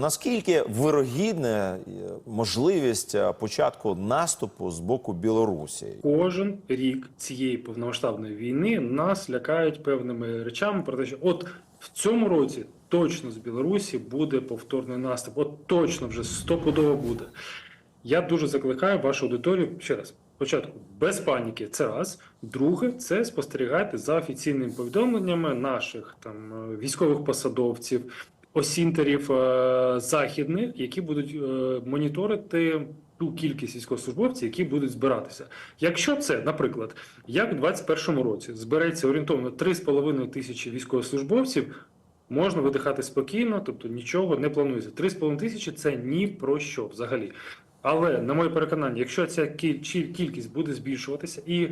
Наскільки вирогідна можливість е, початку наступу з боку Білорусі? Кожен рік цієї повномасштабної війни нас лякають певними речами про те, що от в цьому році точно з Білорусі буде повторний наступ. От точно вже стопудово буде. Я дуже закликаю вашу аудиторію ще раз. Спочатку без паніки, це раз. Друге, це спостерігати за офіційними повідомленнями наших там е, військових посадовців, осінтерів е, західних, які будуть е, моніторити ту кількість військовослужбовців, які будуть збиратися. Якщо це, наприклад, як у 2021 році збереться орієнтовно 3,5 тисячі військовослужбовців, можна видихати спокійно, тобто нічого не планується. 3,5 тисячі це ні про що взагалі. Але на моє переконання, якщо ця кількість буде збільшуватися і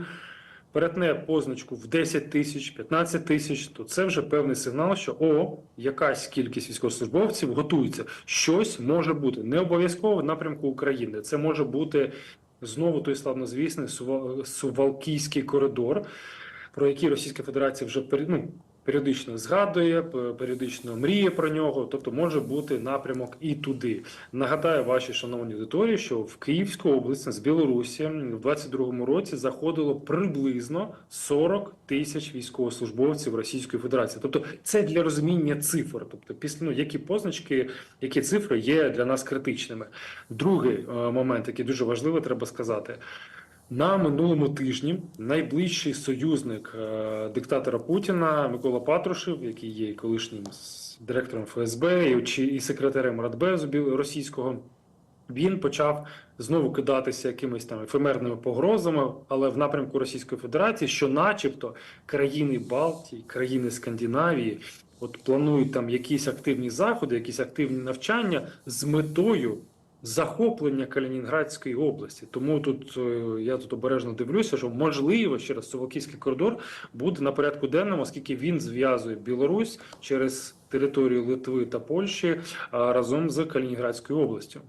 перетне позначку в 10 тисяч, 15 тисяч, то це вже певний сигнал, що о, якась кількість військовослужбовців готується. Щось може бути не обов'язково в напрямку України. Це може бути знову той славнозвісний Сува- Сувалкійський коридор, про який Російська Федерація вже ну, періодично згадує, періодично мріє про нього. Тобто може бути напрямок і туди. Нагадаю вашій шановній аудиторії, що в Київську область з Білорусі в 22-му році заходило приблизно 40 тисяч військовослужбовців Російської Федерації. Тобто, це для розуміння цифр. Тобто, після ну, які позначки, які цифри є для нас критичними. Другий е, момент, який дуже важливо, треба сказати. На минулому тижні найближчий союзник е, диктатора Путіна Микола Патрушев, який є колишнім директором ФСБ і, секретарем Радбезу російського, він почав знову кидатися якимись там ефемерними погрозами, але в напрямку Російської Федерації, що, начебто, країни Балтії, країни Скандинавії, от планують там якісь активні заходи, якісь активні навчання з метою захоплення Калінінградської області. Тому тут е, я тут обережно дивлюся, що можливо ще раз Совоківський коридор буде на порядку денному, оскільки він зв'язує Білорусь через територію Литви та Польщі разом з Калінінградською областю.